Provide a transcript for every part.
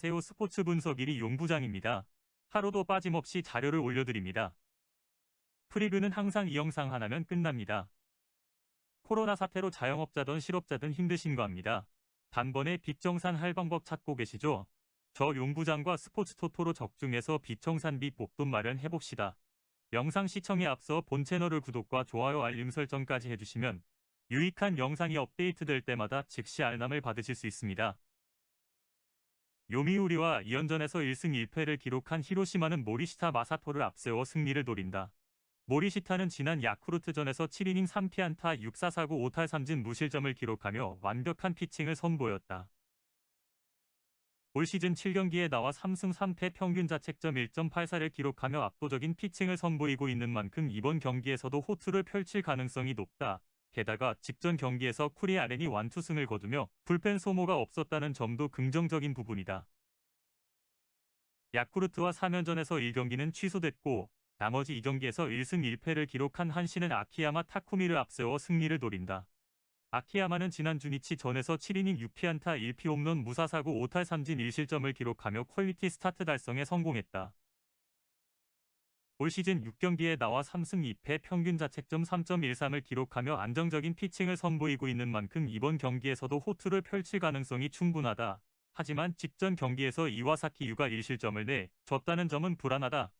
안녕하세요. 스포츠 분석 1위 용부장입니다. 하루도 빠짐없이 자료를 올려드립니다. 프리뷰는 항상 이 영상 하나면 끝납니다. 코로나 사태로 자영업자든 실업자든 힘드신 거 압니다. 단번에 빚 정산 할 방법 찾고 계시죠? 저 용부장과 스포츠 토토로 적중해서 빚 정산비 목돈 마련해봅시다. 영상 시청에 앞서 본 채널을 구독과 좋아요 알림 설정까지 해주시면 유익한 영상이 업데이트될 때마다 즉시 알람을 받으실 수 있습니다. 요미우리와 2연전에서 1승 1패를 기록한 히로시마는 모리시타 마사토를 앞세워 승리를 노린다. 모리시타는 지난 야쿠르트전에서 7이닝 3피안타 6사사구 5탈 3진 무실점을 기록하며 완벽한 피칭을 선보였다. 올 시즌 7경기에 나와 3승 3패 평균 자책점 1.84를 기록하며 압도적인 피칭을 선보이고 있는 만큼 이번 경기에서도 호투를 펼칠 가능성이 높다. 게다가 직전 경기에서 쿠리 아렌이 완투승을 거두며 불펜 소모가 없었다는 점도 긍정적인 부분이다. 야쿠르트와 3연전에서 1경기는 취소됐고 나머지 2경기에서 1승 1패를 기록한 한신은 아키야마 타쿠미를 앞세워 승리를 노린다. 아키야마는 지난 주니치 전에서 7이닝 6피안타 1피 홈런 무사사구 5탈 3진 1실점을 기록하며 퀄리티 스타트 달성에 성공했다. 올 시즌 6경기에 나와 3승 2패 평균 자책점 3.13을 기록하며 안정적인 피칭을 선보이고 있는 만큼 이번 경기에서도 호투를 펼칠 가능성이 충분하다. 하지만 직전 경기에서 이와사키 유가 1실점을 내 졌다는 점은 불안하다.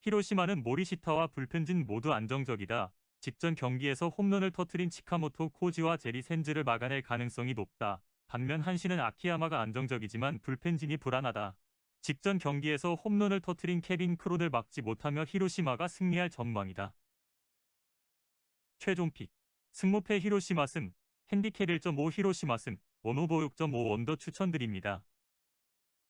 히로시마는 모리시타와 불펜진 모두 안정적이다. 직전 경기에서 홈런을 터트린 치카모토 코지와 제리 센즈를 막아낼 가능성이 높다. 반면 한신은 아키야마가 안정적이지만 불펜진이 불안하다. 직전 경기에서 홈런을 터트린 케빈 크론을 막지 못하며 히로시마가 승리할 전망이다. 최종 픽 승모패 히로시마 승 핸디캡 1.5 히로시마 승 원오버 6.5 원더 추천드립니다.